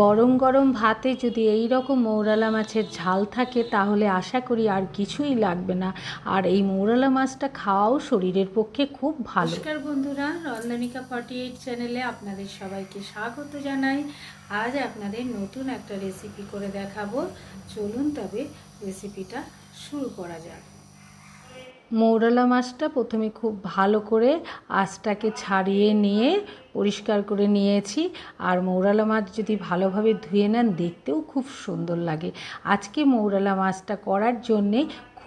গরম গরম ভাতে যদি এই রকম মৌরালা মাছের ঝাল থাকে, তাহলে আশা করি আর কিছুই লাগবে না। আর এই মৌরালা মাছটা খাওয়াও শরীরের পক্ষে খুব ভালো। নমস্কার বন্ধুরা, রন্ধনিকা ফর্টি এইট চ্যানেলে আপনাদের সবাইকে স্বাগত জানাই। আজ আপনাদের নতুন একটা রেসিপি করে দেখাবো। চলুন তবে রেসিপিটা শুরু করা যাক। মৌরলা মাছটা প্রথমে খুব ভালো করে আঁচটাকে ছাড়িয়ে নিয়ে পরিষ্কার করে নিয়েছি। আর মৌরালা মাছ যদি ভালোভাবে ধুয়ে নেন, দেখতেও খুব সুন্দর লাগে। আজকে মৌরালা মাছটা করার জন্যে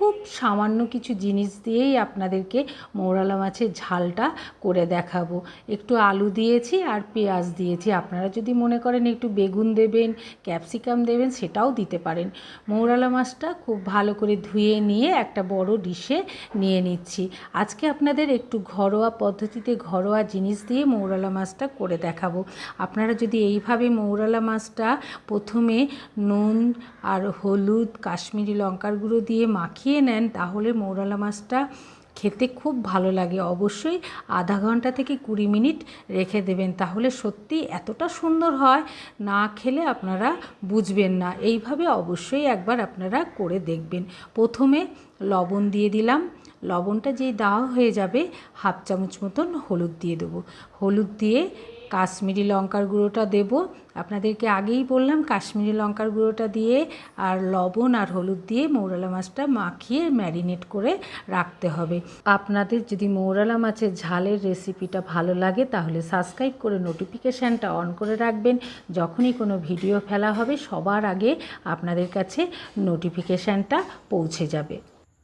খুব সামান্য কিছু জিনিস দিয়েই আপনাদেরকে মৌরালা মাছের ঝালটা করে দেখাবো। একটু আলু দিয়েছি আর পেঁয়াজ দিয়েছি। আপনারা যদি মনে করেন একটু বেগুন দেবেন, ক্যাপসিকাম দেবেন, সেটাও দিতে পারেন। মৌরালা মাছটা খুব ভালো করে ধুয়ে নিয়ে একটা বড় ডিশে নিয়ে নিচ্ছি। আজকে আপনাদের একটু ঘরোয়া পদ্ধতিতে ঘরোয়া জিনিস দিয়ে মৌরালা মাছটা করে দেখাবো। আপনারা যদি এইভাবে মৌরালা মাছটা প্রথমে নুন আর হলুদ, কাশ্মীরি লঙ্কার গুঁড়ো দিয়ে মাখিয়ে নেন, তাহলে মৌরালা মাছটা খেতে খুব ভালো লাগে। অবশ্যই আধা ঘণ্টা থেকে কুড়ি মিনিট রেখে দেবেন, তাহলে সত্যি এতটা সুন্দর হয়, না খেলে আপনারা বুঝবেন না। এইভাবে অবশ্যই একবার আপনারা করে দেখবেন। প্রথমে লবণ দিয়ে দিলাম। লবণটা যেই দেওয়া হয়ে যাবে, হাফ চামচ মতন হলুদ দিয়ে দেবো। হলুদ দিয়ে কাশ্মীরি লঙ্কার গুঁড়োটা দেব। আপনাদেরকে আগেই বললাম, কাশ্মীরি লঙ্কার গুঁড়োটা দিয়ে আর লবণ আর হলুদ দিয়ে মৌরালা মাছটা মাখিয়ে ম্যারিনেট করে রাখতে হবে। আপনাদের যদি মৌরালা মাছের ঝালের রেসিপিটা ভালো লাগে, তাহলে সাবস্ক্রাইব করে নোটিফিকেশানটা অন করে রাখবেন। যখনই কোনো ভিডিও ফেলা হবে, সবার আগে আপনাদের কাছে নোটিফিকেশানটা পৌঁছে যাবে।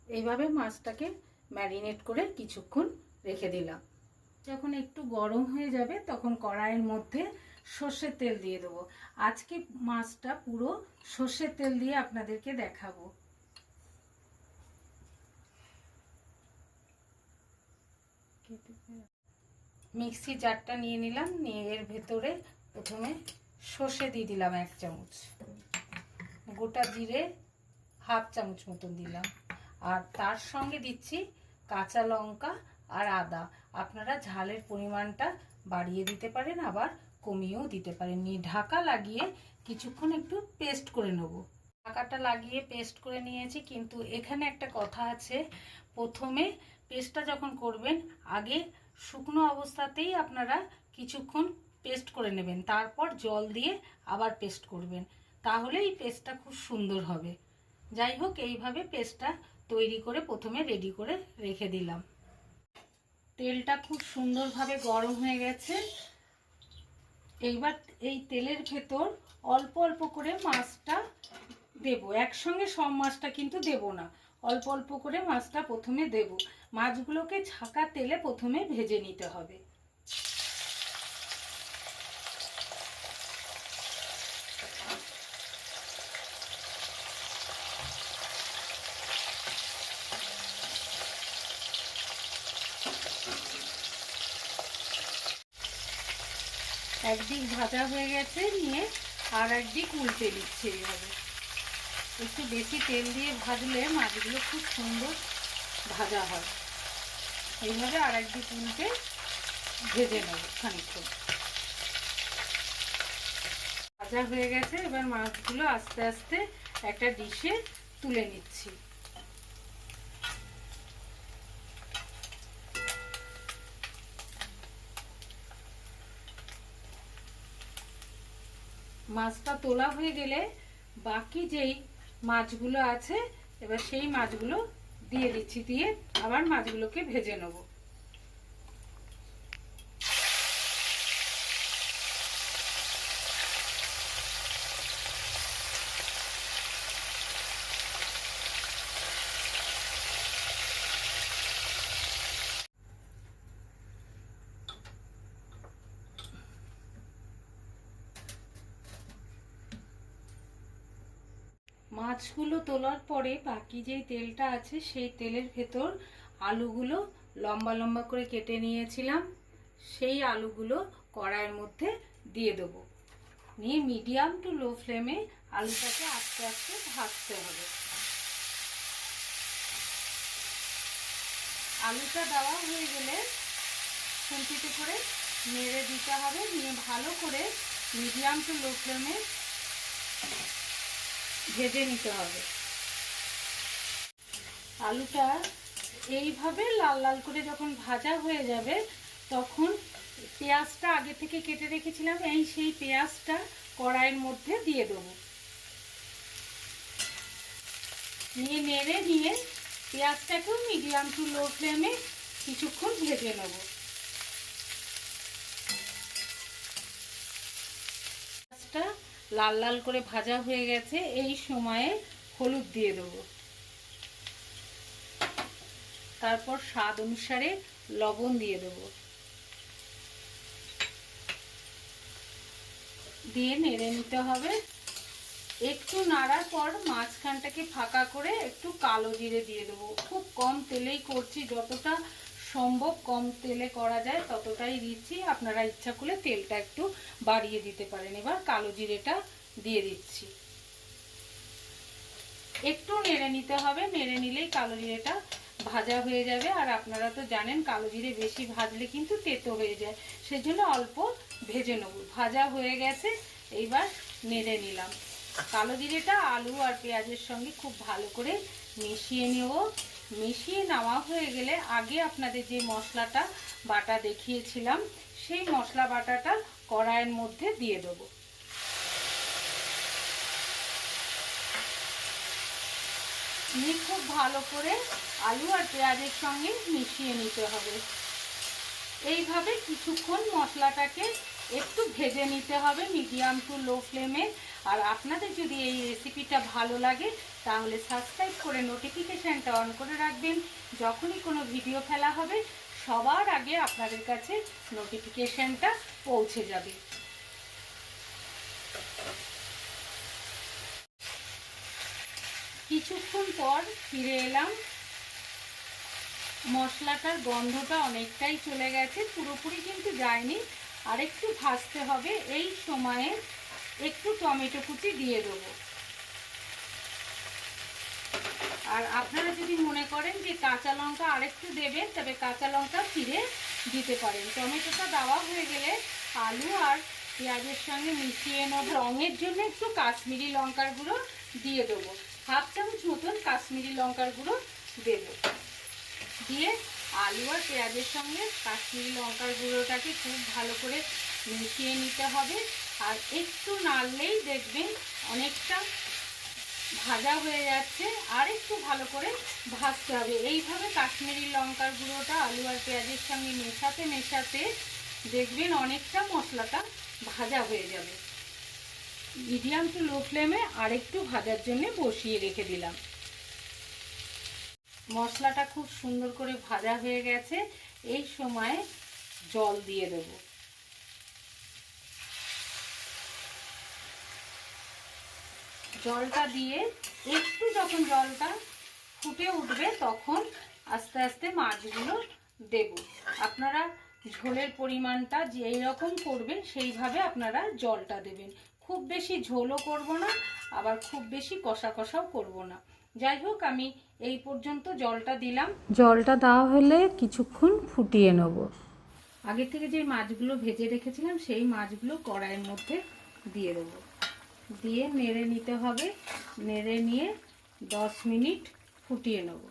এইভাবে মাছটাকে ম্যারিনেট করে কিছুক্ষণ রেখে দিলাম। যখন একটু গরম হয়ে যাবে, তখন কড়াইয়ের মধ্যে সর্ষের তেল দিয়ে দেবো। আজকে মাছটা পুরো সর্ষের তেল দিয়ে আপনাদেরকে দেখাবো। মিক্সি জারটা নিয়ে নিলাম, নিয়ে এর ভেতরে প্রথমে সর্ষে দিয়ে দিলাম এক চামচ। গোটা জিরে হাফ চামচ মতন দিলাম। আর তার সঙ্গে দিচ্ছি কাঁচা লঙ্কা আর আদা। আপনারা ঝালের পরিমাণটা বাড়িয়ে দিতে পারেন, আবার কমিয়েও দিতে পারেন। নিয়ে ঢাকা লাগিয়ে কিছুক্ষণ একটু পেস্ট করে নেব। ঢাকাটা লাগিয়ে পেস্ট করে নিয়েছি, কিন্তু এখানে একটা কথা আছে। প্রথমে পেস্টটা যখন করবেন, আগে শুকনো অবস্থাতেই আপনারা কিছুক্ষণ পেস্ট করে নেবেন। তারপর জল দিয়ে আবার পেস্ট করবেন। তাহলে এই পেস্টটা খুব সুন্দর হবে। যাই হোক, এইভাবে পেস্টটা তৈরি করে প্রথমে রেডি করে রেখে দিলাম। তেলটা খুব সুন্দরভাবে গরম হয়ে গেছে। এইবার এই তেলের ভেতর অল্প অল্প করে মাছটা দেব। একসঙ্গে সব মাছটা কিন্তু দেব না। অল্প অল্প করে মাছটা প্রথমে দেব। মাছগুলোকে ছাকা তেলে প্রথমে ভেজে নিতে হবে। একদিক ভাজা হয়ে গেছে, নিয়ে আর একদিক উল্টে দিচ্ছে এইভাবে। একটু বেশি তেল দিয়ে ভাজলে মাছগুলো খুব সুন্দর ভাজা হয়। এইভাবে আর একদিক উল্টে ভেজে নেব খানিক্ষণ ভাজা হয়ে গেছে, এবার মাছগুলো আস্তে আস্তে একটা ডিশে তুলে নিচ্ছি। মাছটা তোলা হয়ে গেলে বাকি যেই মাছগুলো আছে, এবার সেই মাছগুলো দিয়ে দিচ্ছি, দিয়ে আবার মাছগুলোকে ভেজে নেব। মাছগুলো তোলার পরে বাকি যেই তেলটা আছে, সেই তেলের ভেতর আলুগুলো লম্বা লম্বা করে কেটে নিয়েছিলাম। সেই আলুগুলো কড়াইয়ের মধ্যে দিয়ে দেবো। নিয়ে মিডিয়াম টু লো ফ্লেমে আলুটাকে আস্তে আস্তে ভাজতে হবে। আলুটা দেওয়া হয়ে গেলে খুন্তিতে করে নেড়ে দিতে হবে। নিয়ে ভালো করে মিডিয়াম টু লো ফ্লেমে ভেজে নিতে হবে। আলুটা এইভাবে লাল লাল করে যখন ভাজা হয়ে যাবে, তখন পেঁয়াজটা আগে থেকে কেটে রেখেছিলাম, এই সেই পেঁয়াজটা কড়াইয়ের মধ্যে দিয়ে দেবো। নিয়ে নেড়ে নিয়ে পেঁয়াজটাকেও মিডিয়াম টু লো ফ্লেমে কিছুক্ষণ ভেজে নেব পেঁয়াজটা লাল লাল করে ভাজা হয়ে গেছে, এই সময়ে হলুদ দিয়ে দেবো। তারপর স্বাদ অনুসারে লবণ দিয়ে দেবো। দিয়ে নেড়ে নিতে হবে। একটু নাড়ার পর মাঝখানটাকে ফাঁকা করে একটু কালো জিরে দিয়ে দেবো। খুব কম তেলেই করছি, যতটা সম্ভব কম তেলে করা যায়, ততটাই দিচ্ছি। আপনারা ইচ্ছা করলে তেলটা একটু বাড়িয়ে দিতে পারেন। এবার কালো জিরেটা দিয়ে দিচ্ছি। একটু নেড়ে নিতে হবে। নেড়ে নিলেই কালো জিরেটা ভাজা হয়ে যাবে। আর আপনারা তো জানেন, কালো জিরে বেশি ভাজলে কিন্তু তেতো হয়ে যায়। সেজন্য অল্প ভেজে নেব। ভাজা হয়ে গেছে, এইবার নেড়ে নিলাম। কালো জিরেটা আলু আর পেঁয়াজের সঙ্গে খুব ভালো করে মিশিয়ে নেব। মিশিয়ে নেওয়া হয়ে গেলে আগে আপনাদের যে মশলাটা বাটা দেখিয়েছিলাম, সেই মশলা বাটাটা কড়াইয়ের মধ্যে দিয়ে দেবো। নিয়ে খুব ভালো করে আলু আর পেঁয়াজের সঙ্গে মিশিয়ে নিতে হবে। এইভাবে কিছুক্ষণ মশলাটাকে একটু ভেজে নিতে হবে মিডিয়াম টু লো ফ্লেমে। আর আপনাদের যদি এই রেসিপিটা ভালো লাগে তাহলে সাবস্ক্রাইব করে নোটিফিকেশানটা অন করে রাখবেন। যখনই কোনো ভিডিও ফেলা হবে, সবার আগে আপনাদের কাছে নোটিফিকেশানটা পৌঁছে যাবে। কিছুক্ষণ পর ফিরে এলাম। মশলাটার গন্ধটা অনেকটাই চলে গেছে, পুরোপুরি কিন্তু যায়নি। আর একটু ভাজতে হবে, এই সময়ে একটু টমেটো কুচি দিয়ে দেবো। আর আপনারা যদি মনে করেন যে কাঁচা লঙ্কা আরেকটু দেবেন, তবে কাঁচা লঙ্কা ফিরে দিতে পারেন। টমেটোটা দেওয়া হয়ে গেলে আলু আর পেঁয়াজের সঙ্গে মিশিয়ে নেব। রঙের জন্য একটু কাশ্মীরি লঙ্কার গুঁড়ো দিয়ে দেবো। হাফ চামচ মতন কাশ্মীরি লঙ্কার গুঁড়ো দেব। দিয়ে আলু আর পেঁয়াজের সঙ্গে কাশ্মীরি লঙ্কার গুঁড়োটাকে খুব ভালো করে মিশিয়ে নিতে হবে। আর একটু নাড়লেই দেখবেন অনেকটা ভাজা হয়ে যাচ্ছে, আর একটু ভালো করে ভাজতে হবে। এইভাবে কাশ্মীরি লঙ্কার গুঁড়োটা, আলু আর পেঁয়াজের সঙ্গে মেশাতে মেশাতে দেখবেন অনেকটা মশলাটা ভাজা হয়ে যাবে। মিডিয়াম টু লো ফ্লেমে আরেকটু ভাজার জন্য বসিয়ে রেখে দিলাম। মশলাটা খুব সুন্দর করে ভাজা হয়ে গেছে। এই সময় জল দিয়ে দেব। জলটা দিয়ে একটু যখন জলটা ফুটে উঠবে তখন আস্তে আস্তে মাছগুলো দেব। আপনারা ঝোলের পরিমাণটা যেই রকম করবেন সেইভাবে আপনারা জলটা দেবেন। খুব বেশি ঝোলও করব না আবার খুব বেশি কষা কষাও করব না। যাই হোক আমি এই পর্যন্ত জলটা দিলাম। জলটা দেওয়া হলে কিছুক্ষণ ফুটিয়ে নেব। আগে থেকে যে মাছগুলো ভেজে রেখেছিলাম সেই মাছগুলো কড়াইয়ের মধ্যে দিয়ে দেবো। দিয়ে নেড়ে নিতে হবে। নেড়ে নিয়ে দশ মিনিট ফুটিয়ে নেব।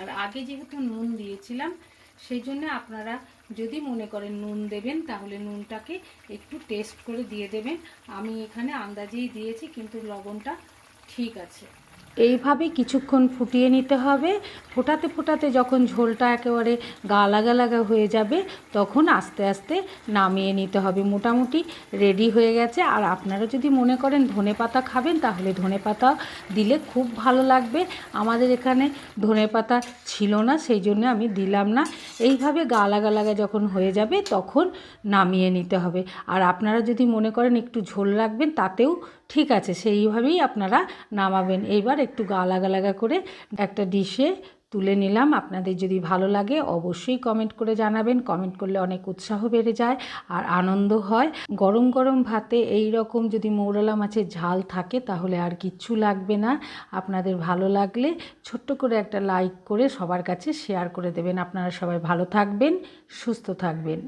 আর আগে যেহেতু নুন দিয়েছিলাম সেই জন্য আপনারা যদি মনে করেন নুন দেবেন, তাহলে নুনটাকে একটু টেস্ট করে দিয়ে দেবেন। আমি এখানে আন্দাজেই দিয়েছি, কিন্তু লবণটা ঠিক আছে। এইভাবে কিছুক্ষণ ফুটিয়ে নিতে হবে। ফোটাতে ফোটাতে যখন ঝোলটা একেবারে গা লাগা লাগা হয়ে যাবে, তখন আস্তে আস্তে নামিয়ে নিতে হবে। মোটামুটি রেডি হয়ে গেছে। আর আপনারা যদি মনে করেন ধনে পাতা খাবেন, তাহলে ধনে পাতা দিলে খুব ভালো লাগবে। আমাদের এখানে ধনে পাতা ছিল না, সেই জন্য আমি দিলাম না। এইভাবে গা লাগা লাগা যখন হয়ে যাবে, তখন নামিয়ে নিতে হবে। আর আপনারা যদি মনে করেন একটু ঝোল রাখবেন, তাতেও ঠিক আছে, সেইভাবেই আপনারা নামাবেন। এইবার একটু গা লাগা লাগা করে একটা ডিশে তুলে নিলাম। আপনাদের যদি ভালো লাগে অবশ্যই কমেন্ট করে জানাবেন। কমেন্ট করলে অনেক উৎসাহ বেড়ে যায় আর আনন্দ হয়। গরম গরম ভাতে এই রকম যদি মৌরলা মাছের ঝাল থাকে তাহলে আর কিচ্ছু লাগবে না। আপনাদের ভালো লাগলে ছোট্ট করে একটা লাইক করে সবার কাছে শেয়ার করে দেবেন। আপনারা সবাই ভালো থাকবেন, সুস্থ থাকবেন।